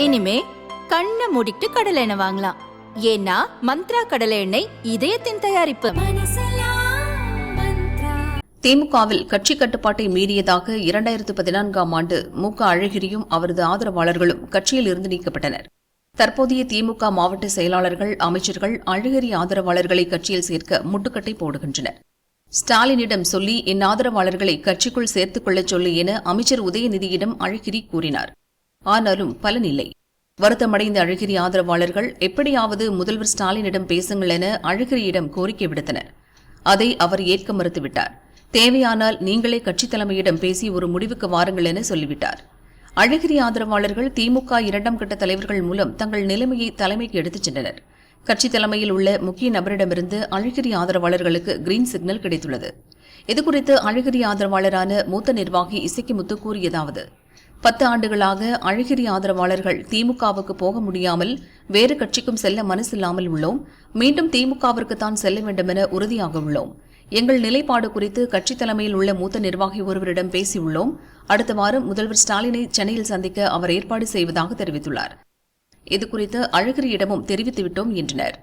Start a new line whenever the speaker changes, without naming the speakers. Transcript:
இனிமே கண்ணை மூடிட்டு கடலை எண்ணெய் வாங்கலாம். ஏன்னா மந்த்ரா கடலை எண்ணெய் இதயத்தின் தயாரிப்பு.
திமுகவில் கட்சி கட்டுப்பாட்டை மீறியதாக இரண்டாயிரத்து பதினான்காம் ஆண்டு மு க அழகிரியும் அவரது ஆதரவாளர்களும் கட்சியில் இருந்து நீக்கப்பட்டனர். தற்போதைய திமுக மாவட்ட செயலாளர்கள் அமைச்சர்கள் அழகிரி ஆதரவாளர்களை கட்சியில் சேர்க்க முட்டுக்கட்டை போடுகின்றனர். ஸ்டாலினிடம் சொல்லி என் ஆதரவாளர்களை கட்சிக்குள் சேர்த்துக் கொள்ளச் சொல்லு என அமைச்சர் உதயநிதியிடம் அழகிரி கூறினார். ஆனாலும் பலனில்லை. வருத்தமடைந்த அழகிரி ஆதரவாளர்கள் எப்படியாவது முதல்வர் ஸ்டாலினிடம் பேசுங்கள் என அழகிரியிடம் கோரிக்கை விடுத்தனர். அதை அவர் ஏற்க மறுத்துவிட்டார். தேவையானால் நீங்களே கட்சித் தலைமையிடம் பேசி ஒரு முடிவுக்கு வாருங்கள் என சொல்லிவிட்டார். அழகிரி ஆதரவாளர்கள் திமுக இரண்டாம் கட்ட தலைவர்கள் மூலம் தங்கள் நிலைமையை தலைமைக்கு எடுத்துச் சென்றனர். கட்சி தலைமையில் உள்ள முக்கிய நபரிடமிருந்து அழகிரி ஆதரவாளர்களுக்கு கிரீன் சிக்னல் கிடைத்துள்ளது. இதுகுறித்து அழகிரி ஆதரவாளரான மூத்த நிர்வாகி இசக்கிமுத்து கூறியதாவது பத்து ஆண்டுகளாக அழகிரி ஆதரவாளர்கள் திமுகவுக்கு போக முடியாமல் வேறு கட்சிக்கும் செல்ல மனசில்லாமல் உள்ளோம். மீண்டும் திமுகவிற்கு தான் செல்ல வேண்டுமென உறுதியாக உள்ளோம். எங்கள் நிலைப்பாடு குறித்து கட்சி தலைமையில் உள்ள மூத்த நிர்வாகி ஒருவரிடம் பேசியுள்ளோம். அடுத்த வாரம் முதல்வர் ஸ்டாலினை சென்னையில் சந்திக்க அவர் ஏற்பாடு செய்வதாக தெரிவித்துள்ளார். இதுகுறித்து அழகிரியிடமும் தெரிவித்துவிட்டோம் என்றனர்.